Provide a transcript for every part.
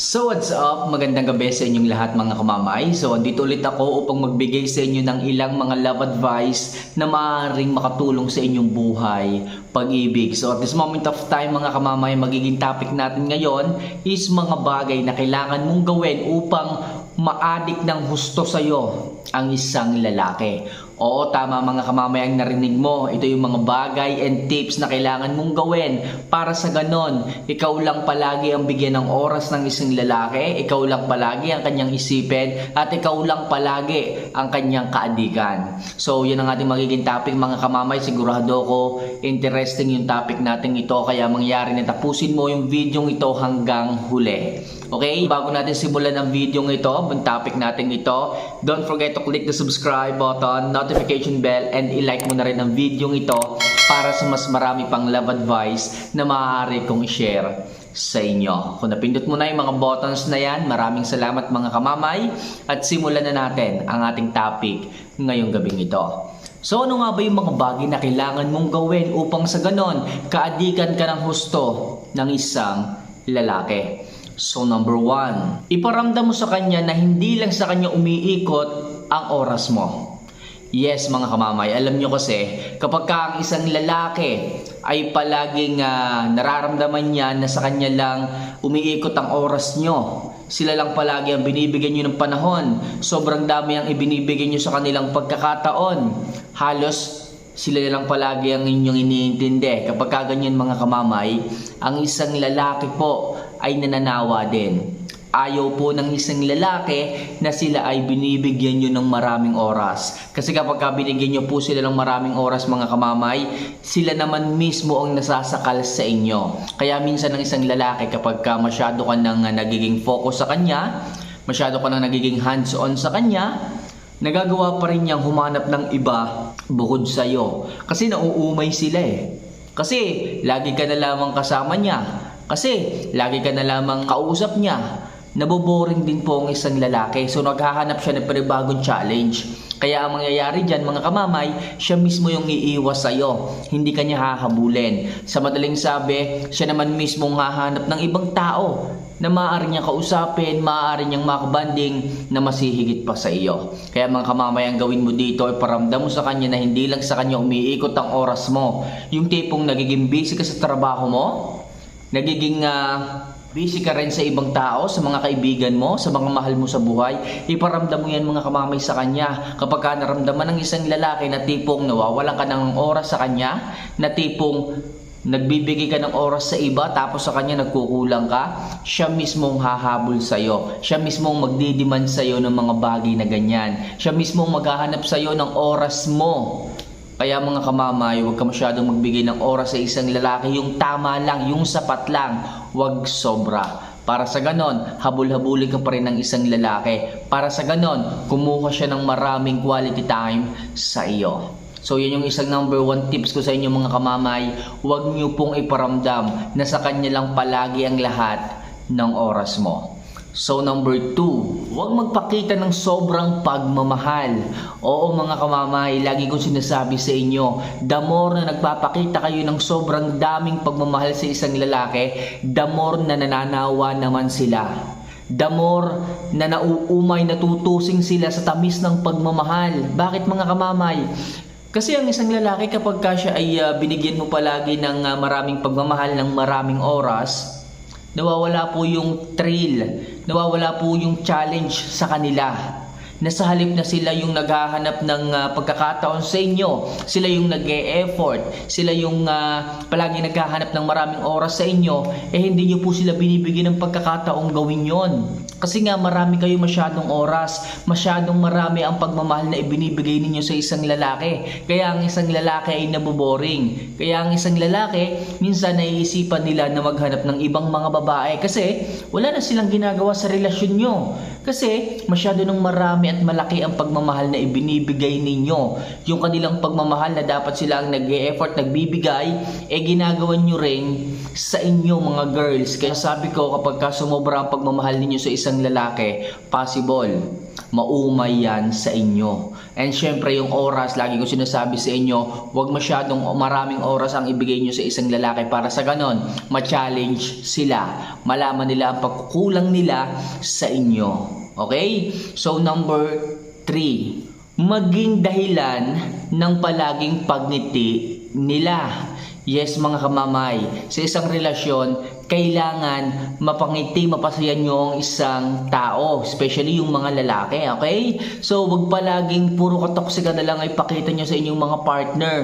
So what's up? Magandang gabi sa inyong lahat mga kamamay. So andito ulit ako upang magbigay sa inyo ng ilang mga love advice na maaaring makatulong sa inyong buhay, pag-ibig. So at this moment of time mga kamamay, magiging topic natin ngayon is mga bagay na kailangan mong gawin upang maadik ng husto sa'yo ang isang lalaki. Oo, tama mga kamamayang narinig mo. Ito yung mga bagay and tips na kailangan mong gawin para sa ganon. Ikaw lang palagi ang bigyan ng oras ng isang lalaki, ikaw lang palagi ang kanyang isipin, at ikaw lang palagi ang kanyang kaadikan. So, yan ang ating magiging topic mga kamamay. Sigurado ko interesting yung topic natin ito. Kaya mangyari na tapusin mo yung video ito hanggang huli. Okay? Bago natin simulan ang video ito, ang topic natin ito, don't forget to click the subscribe button, notification bell, and i-like mo na rin ang video ito para sa mas marami pang love advice na maaari kong i-share sa inyo. Kung napindot mo na yung mga buttons na yan, maraming salamat mga kamamay at simulan na natin ang ating topic ngayong gabing ito. So ano nga ba yung mga bagay na kailangan mong gawin upang sa ganon, kaadikan ka ng husto ng isang lalaki? So number one, iparamdam mo sa kanya na hindi lang sa kanya umiikot ang oras mo. Yes mga kamamay, alam nyo kasi kapag ka ang isang lalaki ay palaging ah, nararamdaman niya na sa kanya lang umiikot ang oras nyo, sila lang palagi ang binibigyan nyo ng panahon, sobrang dami ang ibinibigyan nyo sa kanilang pagkakataon, halos sila lang palagi ang inyong iniintindi. Kapag ka ganyan mga kamamay, ang isang lalaki po ay nananawa din. Ayaw po ng isang lalaki na sila ay binibigyan nyo ng maraming oras. Kasi kapag ka binigyan nyo po sila ng maraming oras mga kamamay, sila naman mismo ang nasasakal sa inyo. Kaya minsan ng isang lalaki kapag ka masyado ka nang ah, nagiging focus sa kanya, masyado ka nang nagiging hands-on sa kanya, nagagawa pa rin niyang humanap ng iba bukod sa iyo. Kasi nauumay sila eh. Kasi lagi ka na lamang kasama niya. Kasi lagi ka na lamang kausap niya. Naboboring din po ang isang lalaki. So naghahanap siya ng panibagong challenge. Kaya ang mangyayari dyan mga kamamay, siya mismo yung iiwas sa'yo. Hindi kanya hahabulin. Sa madaling sabi, siya naman mismo hahanap ng ibang tao na maaari niyang kausapin, maaari niyang makabanding na masihigit pa sa iyo. Kaya mga kamamay, ang gawin mo dito ay paramdam mo sa kanya na hindi lang sa kanya umiikot ang oras mo. Yung tipong nagiging busy ka sa trabaho mo, nagiging ah, busy ka rin sa ibang tao, sa mga kaibigan mo, sa mga mahal mo sa buhay, iparamdam mo yan mga kamamay sa kanya. Kapag ka naramdaman ng isang lalaki na tipong nawawalan ka ng oras sa kanya, na tipong nagbibigay ka ng oras sa iba tapos sa kanya nagkukulang ka, siya mismo ang hahabol sa iyo. Siya mismo ang magdidiman sa iyo ng mga bagay na ganyan. Siya mismo ang maghahanap sa iyo ng oras mo. Kaya mga kamamay, huwag ka masyadong magbigay ng oras sa isang lalaki. Yung tama lang, yung sapat lang, huwag sobra. Para sa ganon, habol-habulin ka pa rin ng isang lalaki. Para sa ganon, kumuha siya ng maraming quality time sa iyo. So yun yung isang number one tips ko sa inyo mga kamamay. Huwag niyo pong iparamdam na sa kanya lang palagi ang lahat ng oras mo. So number two, huwag magpakita ng sobrang pagmamahal. Oo mga kamamay, lagi kong sinasabi sa inyo, the more na nagpapakita kayo ng sobrang daming pagmamahal sa isang lalaki, the more na nananawa naman sila. The more na nauumay, natutusing sila sa tamis ng pagmamahal. Bakit mga kamamay? Kasi ang isang lalaki kapag ka siya ay ah, binigyan mo palagi ng ah, maraming pagmamahal ng maraming oras, nawawala po yung thrill, nawawala po yung challenge sa kanila. Na sa halip na sila yung naghahanap ng ah, pagkakataon sa inyo, sila yung nag effort sila yung ah, palagi naghahanap ng maraming oras sa inyo, eh hindi nyo po sila binibigyan ng pagkakataong gawin yon. Kasi nga marami kayo masyadong oras, masyadong marami ang pagmamahal na ibinibigay ninyo sa isang lalaki. Kaya ang isang lalaki ay naboboring. Kaya ang isang lalaki, minsan naiisipan nila na maghanap ng ibang mga babae kasi wala na silang ginagawa sa relasyon nyo. Kasi masyado nang marami at malaki ang pagmamahal na ibinibigay ninyo. Yung kanilang pagmamahal na dapat sila ang nag-e-effort, nagbibigay, eh ginagawa nyo rin sa inyo mga girls. Kaya sabi ko kapag ka sumobra ang pagmamahal ninyo sa isang isang lalaki, possible maumay yan sa inyo. And syempre yung oras, lagi ko sinasabi sa inyo, huwag masyadong maraming oras ang ibigay nyo sa isang lalaki para sa ganon, ma-challenge sila. Malaman nila ang pagkukulang nila sa inyo. Okay? So number three, maging dahilan ng palaging pagngiti nila. Yes mga kamamay, sa isang relasyon, kailangan mapangiti, mapasaya nyo ang isang tao, especially yung mga lalaki, okay? So, wag palaging puro katoksika na lang ay pakita nyo sa inyong mga partner.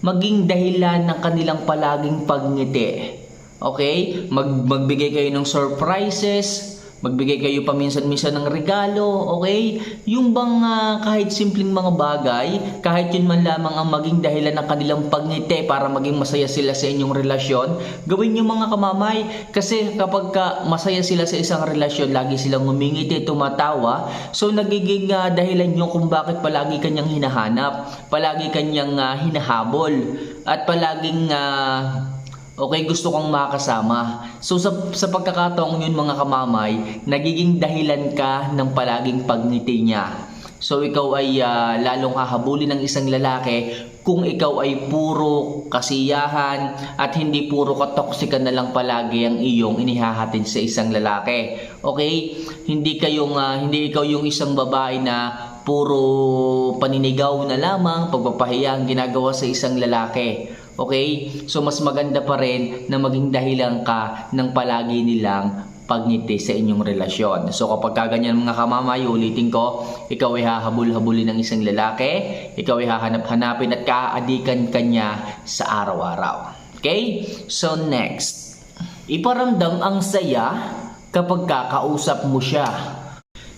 Maging dahilan ng kanilang palaging pagngiti. Okay? Mag magbigay kayo ng surprises, Magbigay kayo paminsan-minsan ng regalo, okay? Yung bang ah, kahit simpleng mga bagay, kahit yun man lamang ang maging dahilan ng kanilang pagngiti para maging masaya sila sa inyong relasyon, gawin nyo mga kamamay. Kasi kapag ka masaya sila sa isang relasyon, lagi silang ngumingiti, tumatawa, so nagiging ah, dahilan nyo kung bakit palagi kanyang hinahanap, palagi kanyang ah, hinahabol, at palaging ah, Okay, gusto kong makasama. So sa, sa pagkakataong yun mga kamamay, nagiging dahilan ka ng palaging pagngiti niya. So ikaw ay ah, lalong hahabulin ng isang lalaki kung ikaw ay puro kasiyahan at hindi puro katoksika na lang palagi ang iyong inihahatid sa isang lalaki. Okay? Hindi kayong ah, hindi ikaw yung isang babae na puro paninigaw na lamang, pagpapahiya ang ginagawa sa isang lalaki. Okay? So mas maganda pa rin na maging dahilan ka ng palagi nilang pagngiti sa inyong relasyon. So kapag kaganyan mga kamamay, ulitin ko, ikaw ay hahabol-habulin ng isang lalaki, ikaw ay hahanap-hanapin at kaadikan kanya sa araw-araw. Okay? So next, iparamdam ang saya kapag kakausap mo siya.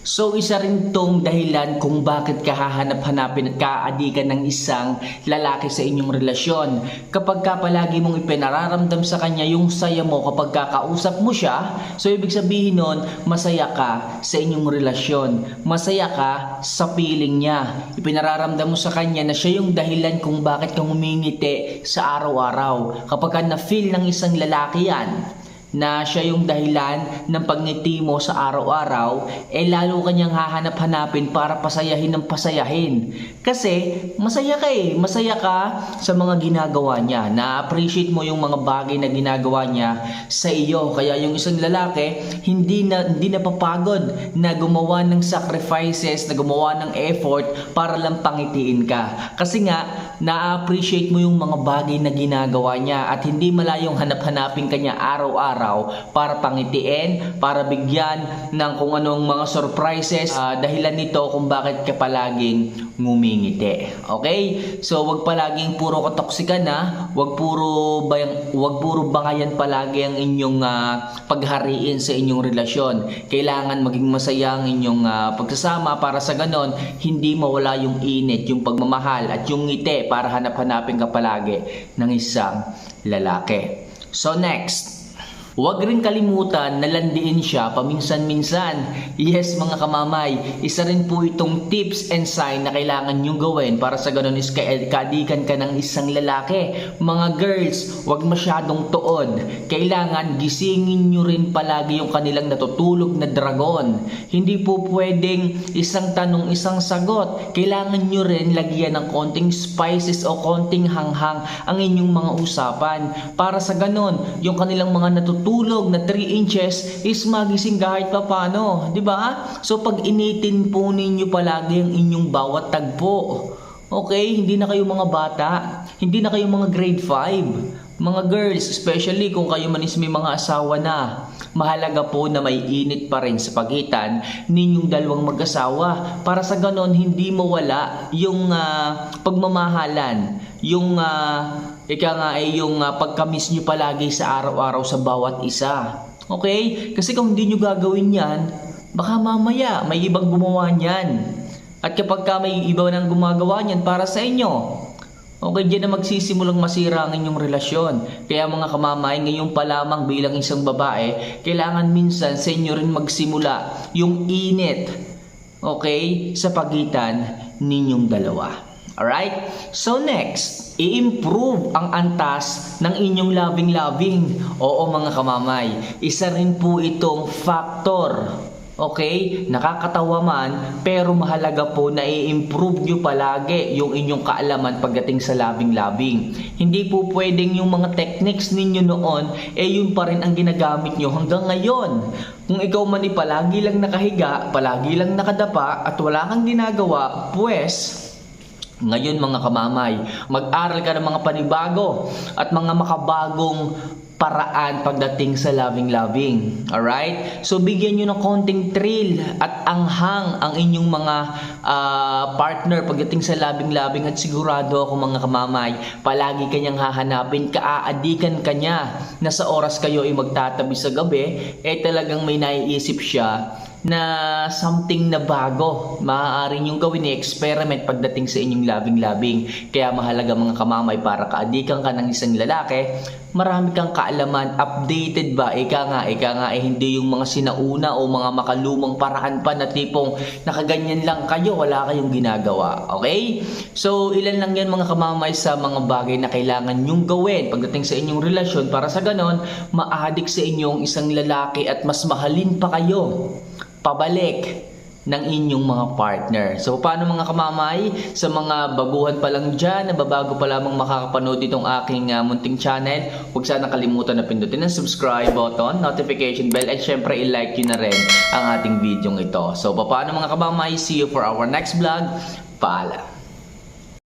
So isa rin tong dahilan kung bakit ka hahanap-hanapin at kaadikan ng isang lalaki sa inyong relasyon. Kapag ka palagi mong ipinararamdam sa kanya yung saya mo kapag kakausap mo siya, so ibig sabihin nun, masaya ka sa inyong relasyon. Masaya ka sa feeling niya. Ipinararamdam mo sa kanya na siya yung dahilan kung bakit ka humingiti sa araw-araw. Kapag ka na-feel ng isang lalaki yan, na siya yung dahilan ng pagngiti mo sa araw-araw, eh lalo kanyang hahanap-hanapin para pasayahin ng pasayahin. Kasi masaya ka eh, masaya ka sa mga ginagawa niya. Na-appreciate mo yung mga bagay na ginagawa niya sa iyo. Kaya yung isang lalaki, hindi na hindi napapagod na gumawa ng sacrifices, na gumawa ng effort para lang pangitiin ka. Kasi nga, na-appreciate mo yung mga bagay na ginagawa niya at hindi malayong hanap-hanapin kanya araw-araw para pangitiin, para bigyan ng kung anong mga surprises ah, dahilan nito kung bakit ka palaging ngumingiti. Okay? So wag palaging puro katoksika na, wag puro bayang, wag puro bangayan palagi ang inyong ah, paghariin sa inyong relasyon. Kailangan maging masaya ang inyong ah, pagsasama para sa ganon hindi mawala yung init, yung pagmamahal at yung ngiti para hanap-hanapin ka palagi ng isang lalaki. So next, Huwag rin kalimutan na landiin siya paminsan-minsan. Yes mga kamamay, isa rin po itong tips and sign na kailangan nyong gawin para sa ganun is ka- kaadikan ka ng isang lalaki. Mga girls, huwag masyadong tuod. Kailangan gisingin nyo rin palagi yung kanilang natutulog na dragon. Hindi po pwedeng isang tanong isang sagot. Kailangan nyo rin lagyan ng konting spices o konting hanghang ang inyong mga usapan. Para sa ganun, yung kanilang mga natutulog tulog na 3 inches is magising kahit papano, 'di ba? So pag initin po ninyo palagi ang inyong bawat tagpo. Okay, hindi na kayo mga bata, hindi na kayo mga grade 5. Mga girls, especially kung kayo man is may mga asawa na, mahalaga po na may init pa rin sa pagitan ninyong dalawang mag-asawa para sa ganon hindi mawala yung ah, pagmamahalan, yung ah, ika nga ay yung ah, pagkamis nyo palagi sa araw-araw sa bawat isa. Okay? Kasi kung hindi nyo gagawin yan, baka mamaya may ibang gumawa niyan. At kapag ka may iba nang gumagawa niyan para sa inyo, Okay, diyan na magsisimulang masira ang inyong relasyon. Kaya mga kamamay, ngayon pa lamang bilang isang babae, kailangan minsan sa inyo rin magsimula yung init, okay, sa pagitan ninyong dalawa. Alright? So next, i-improve ang antas ng inyong loving-loving. Oo mga kamamay, isa rin po itong factor Okay? Nakakatawa man, pero mahalaga po na i-improve nyo palagi yung inyong kaalaman pagdating sa labing-labing. Hindi po pwedeng yung mga techniques ninyo noon, eh yun pa rin ang ginagamit nyo hanggang ngayon. Kung ikaw man ay palagi lang nakahiga, palagi lang nakadapa, at wala kang ginagawa, pues, ngayon mga kamamay, mag-aral ka ng mga panibago at mga makabagong paraan pagdating sa loving-loving. Alright? So bigyan nyo ng konting thrill at anghang ang inyong mga ah, partner pagdating sa loving-loving at sigurado ako mga kamamay, palagi kanyang hahanapin, kaaadikan kanya na sa oras kayo ay magtatabi sa gabi, eh talagang may naiisip siya na something na bago. Maaari niyong gawin ni experiment pagdating sa inyong loving-loving. Kaya mahalaga mga kamamay para kaadikan ka ng isang lalaki, marami kang kaalaman, updated ba? Ika nga, ika nga, eh hindi yung mga sinauna o mga makalumang paraan pa na tipong nakaganyan lang kayo, wala kayong ginagawa. Okay? So, ilan lang yan mga kamamay sa mga bagay na kailangan nyong gawin pagdating sa inyong relasyon para sa ganon, maadik sa inyong isang lalaki at mas mahalin pa kayo pabalik ng inyong mga partner. So, paano mga kamamay? Sa mga baguhan pa lang dyan, nababago pa lamang makakapanood itong aking ah, munting channel, huwag sana kalimutan na pindutin ang subscribe button, notification bell, at syempre i-like nyo na rin ang ating video ito. So, paano mga kamamay? See you for our next vlog. Paalam!